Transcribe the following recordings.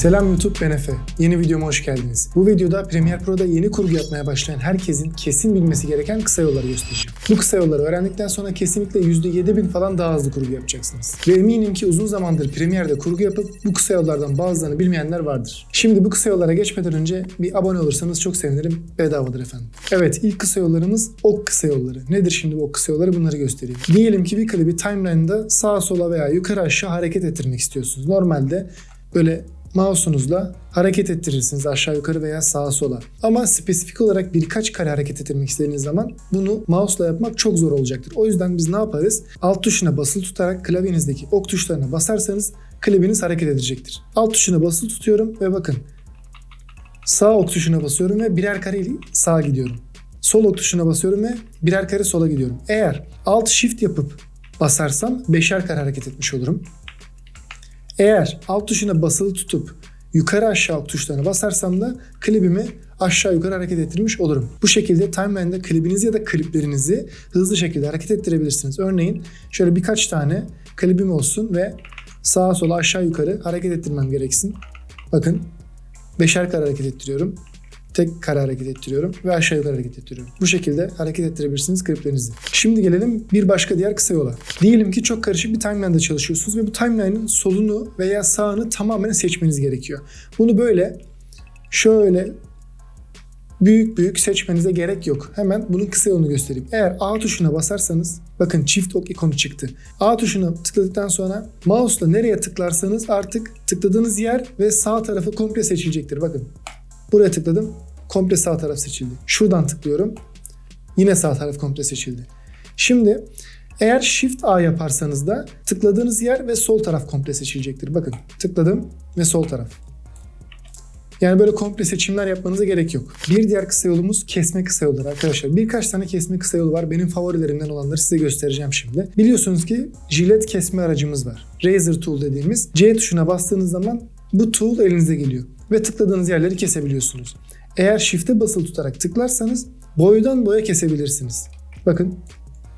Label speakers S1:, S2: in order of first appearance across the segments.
S1: Selam YouTube ben Efe. Yeni videoma hoş geldiniz. Bu videoda Premiere Pro'da yeni kurgu yapmaya başlayan herkesin kesin bilmesi gereken kısa yolları göstereceğim. Bu kısa yolları öğrendikten sonra kesinlikle %7000 falan daha hızlı kurgu yapacaksınız. Ve eminim ki uzun zamandır Premiere'de kurgu yapıp bu kısa yollardan bazılarını bilmeyenler vardır. Şimdi bu kısa yollara geçmeden önce bir abone olursanız çok sevinirim. Bedavadır efendim. Evet ilk kısa yollarımız ok kısa yolları. Nedir şimdi bu ok kısa yolları bunları göstereyim. Diyelim ki bir klibi timeline'da sağa sola veya yukarı aşağı hareket ettirmek istiyorsunuz. Normalde böyle mouse'unuzla hareket ettirirsiniz aşağı yukarı veya sağa sola. Ama spesifik olarak birkaç kare hareket ettirmek istediğiniz zaman bunu mouse'la yapmak çok zor olacaktır. O yüzden biz ne yaparız? Alt tuşuna basılı tutarak klavyenizdeki ok tuşlarına basarsanız klibiniz hareket edecektir. Alt tuşuna basılı tutuyorum ve bakın sağ ok tuşuna basıyorum ve birer kare sağa gidiyorum. Sol ok tuşuna basıyorum ve birer kare sola gidiyorum. Eğer alt shift yapıp basarsam beşer kare hareket etmiş olurum. Eğer alt tuşuna basılı tutup yukarı aşağı tuşlarına basarsam da klibimi aşağı yukarı hareket ettirmiş olurum. Bu şekilde timeline'da klibinizi ya da kliplerinizi hızlı şekilde hareket ettirebilirsiniz. Örneğin şöyle birkaç tane klibim olsun ve sağa sola aşağı yukarı hareket ettirmem gereksin. Bakın beşer kare hareket ettiriyorum. Tek kare hareket ettiriyorum ve aşağı yukarı hareket ettiriyorum. Bu şekilde hareket ettirebilirsiniz kliplerinizi. Şimdi gelelim bir başka diğer kısa yola. Diyelim ki çok karışık bir timeline'da çalışıyorsunuz ve bu timeline'ın solunu veya sağını tamamen seçmeniz gerekiyor. Bunu böyle şöyle büyük büyük seçmenize gerek yok. Hemen bunun kısa yolunu göstereyim. Eğer A tuşuna basarsanız bakın çift ok ikonu çıktı. A tuşuna tıkladıktan sonra mouse'la nereye tıklarsanız artık tıkladığınız yer ve sağ tarafı komple seçilecektir. Bakın Buraya tıkladım. Komple sağ taraf seçildi. Şuradan tıklıyorum. Yine sağ taraf komple seçildi. Şimdi eğer Shift A yaparsanız da tıkladığınız yer ve sol taraf komple seçilecektir. Bakın tıkladım ve sol taraf. Yani böyle komple seçimler yapmanıza gerek yok. Bir diğer kısa yolumuz kesme kısa yolları arkadaşlar. Birkaç tane kesme kısa yolu var. Benim favorilerimden olanları size göstereceğim şimdi. Biliyorsunuz ki jilet kesme aracımız var. Razor Tool dediğimiz. C tuşuna bastığınız zaman bu tool elinize geliyor ve tıkladığınız yerleri kesebiliyorsunuz. Eğer shift'e basılı tutarak tıklarsanız boydan boya kesebilirsiniz. Bakın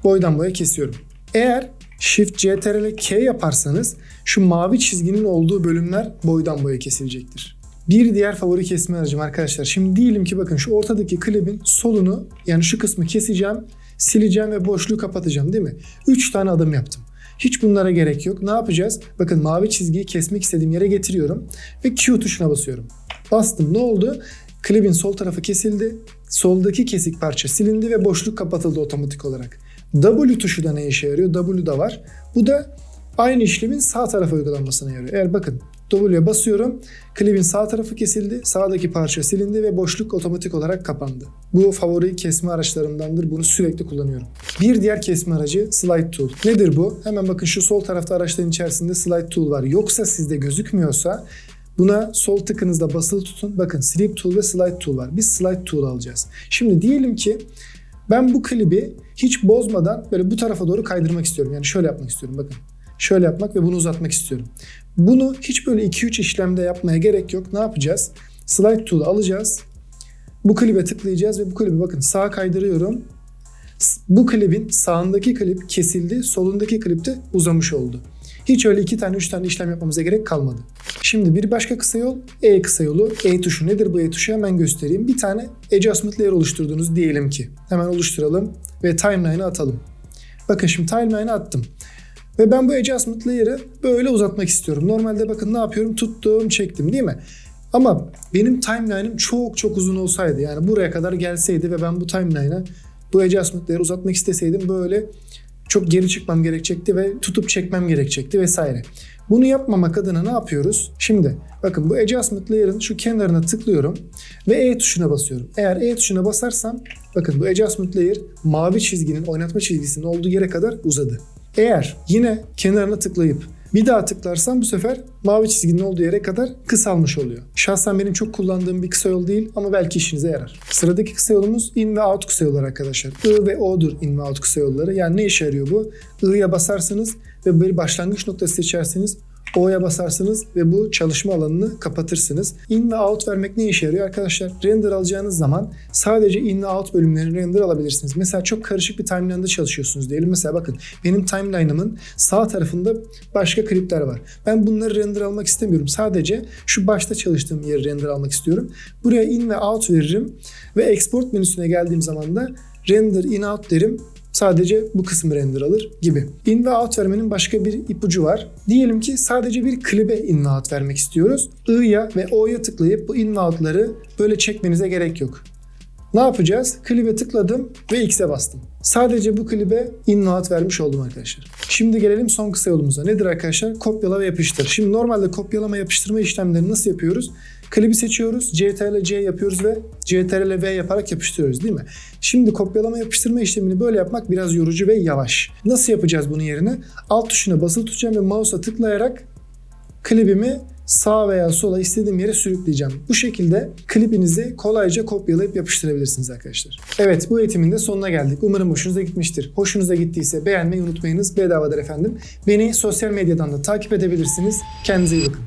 S1: boydan boya kesiyorum. Eğer Shift CTRL K yaparsanız şu mavi çizginin olduğu bölümler boydan boya kesilecektir. Bir diğer favori kesme aracım arkadaşlar. Şimdi diyelim ki bakın şu ortadaki klibin solunu yani şu kısmı keseceğim, sileceğim ve boşluğu kapatacağım değil mi? 3 tane adım yaptım. Hiç bunlara gerek yok. Ne yapacağız? Bakın mavi çizgiyi kesmek istediğim yere getiriyorum ve Q tuşuna basıyorum. Bastım. Ne oldu? Klibin sol tarafı kesildi. Soldaki kesik parça silindi ve boşluk kapatıldı otomatik olarak. W tuşu da ne işe yarıyor? W da var. Bu da aynı işlemin sağ tarafa uygulanmasına yarıyor. Eğer bakın W'ye basıyorum. Klibin sağ tarafı kesildi. Sağdaki parça silindi ve boşluk otomatik olarak kapandı. Bu favori kesme araçlarımdandır. Bunu sürekli kullanıyorum. Bir diğer kesme aracı Slide Tool. Nedir bu? Hemen bakın şu sol tarafta araçların içerisinde Slide Tool var. Yoksa sizde gözükmüyorsa Buna sol tıkınızda basılı tutun. Bakın Sleep Tool ve Slide Tool var. Biz Slide Tool alacağız. Şimdi diyelim ki ben bu klibi hiç bozmadan böyle bu tarafa doğru kaydırmak istiyorum. Yani şöyle yapmak istiyorum bakın. Şöyle yapmak ve bunu uzatmak istiyorum. Bunu hiç böyle 2-3 işlemde yapmaya gerek yok. Ne yapacağız? Slide tool'u alacağız. Bu klibe tıklayacağız ve bu klibi bakın sağa kaydırıyorum. Bu klibin sağındaki klip kesildi, solundaki klip de uzamış oldu. Hiç öyle iki tane, üç tane işlem yapmamıza gerek kalmadı. Şimdi bir başka kısa yol E kısa yolu. E tuşu nedir bu E tuşu hemen göstereyim. Bir tane adjustment layer oluşturduğunuz diyelim ki. Hemen oluşturalım ve timeline'ı atalım. Bakın şimdi timeline'ı attım. Ve ben bu adjustment layer'ı böyle uzatmak istiyorum. Normalde bakın ne yapıyorum? Tuttum, çektim değil mi? Ama benim timeline'ım çok çok uzun olsaydı yani buraya kadar gelseydi ve ben bu timeline'a bu adjustment layer'ı uzatmak isteseydim böyle çok geri çıkmam gerekecekti ve tutup çekmem gerekecekti vesaire. Bunu yapmamak adına ne yapıyoruz? Şimdi bakın bu adjustment layer'ın şu kenarına tıklıyorum ve E tuşuna basıyorum. Eğer E tuşuna basarsam bakın bu adjustment layer mavi çizginin oynatma çizgisinin olduğu yere kadar uzadı. Eğer yine kenarına tıklayıp bir daha tıklarsam bu sefer mavi çizginin olduğu yere kadar kısalmış oluyor. Şahsen benim çok kullandığım bir kısa yol değil ama belki işinize yarar. Sıradaki kısa yolumuz in ve out kısa yolları arkadaşlar. I ve O'dur in ve out kısa yolları. Yani ne işe yarıyor bu? I'ya basarsanız ve bir başlangıç noktası seçerseniz O'ya basarsınız ve bu çalışma alanını kapatırsınız. In ve out vermek ne işe yarıyor arkadaşlar? Render alacağınız zaman sadece in ve out bölümlerini render alabilirsiniz. Mesela çok karışık bir timeline'da çalışıyorsunuz diyelim. Mesela bakın benim timeline'ımın sağ tarafında başka klipler var. Ben bunları render almak istemiyorum. Sadece şu başta çalıştığım yeri render almak istiyorum. Buraya in ve out veririm ve export menüsüne geldiğim zaman da render in out derim. Sadece bu kısmı render alır gibi. In ve out vermenin başka bir ipucu var. Diyelim ki sadece bir klibe in ve out vermek istiyoruz. I'ya ve O'ya tıklayıp bu in ve out'ları böyle çekmenize gerek yok. Ne yapacağız? Klibe tıkladım ve X'e bastım. Sadece bu klibe in ve out vermiş oldum arkadaşlar. Şimdi gelelim son kısa yolumuza. Nedir arkadaşlar? Kopyala ve yapıştır. Şimdi normalde kopyalama yapıştırma işlemlerini nasıl yapıyoruz? Klibi seçiyoruz, CTRL C yapıyoruz ve CTRL V yaparak yapıştırıyoruz değil mi? Şimdi kopyalama yapıştırma işlemini böyle yapmak biraz yorucu ve yavaş. Nasıl yapacağız bunun yerine? Alt tuşuna basılı tutacağım ve mouse'a tıklayarak klibimi sağa veya sola istediğim yere sürükleyeceğim. Bu şekilde klibinizi kolayca kopyalayıp yapıştırabilirsiniz arkadaşlar. Evet bu eğitimin de sonuna geldik. Umarım hoşunuza gitmiştir. Hoşunuza gittiyse beğenmeyi unutmayınız. Bedavadır efendim. Beni sosyal medyadan da takip edebilirsiniz. Kendinize iyi bakın.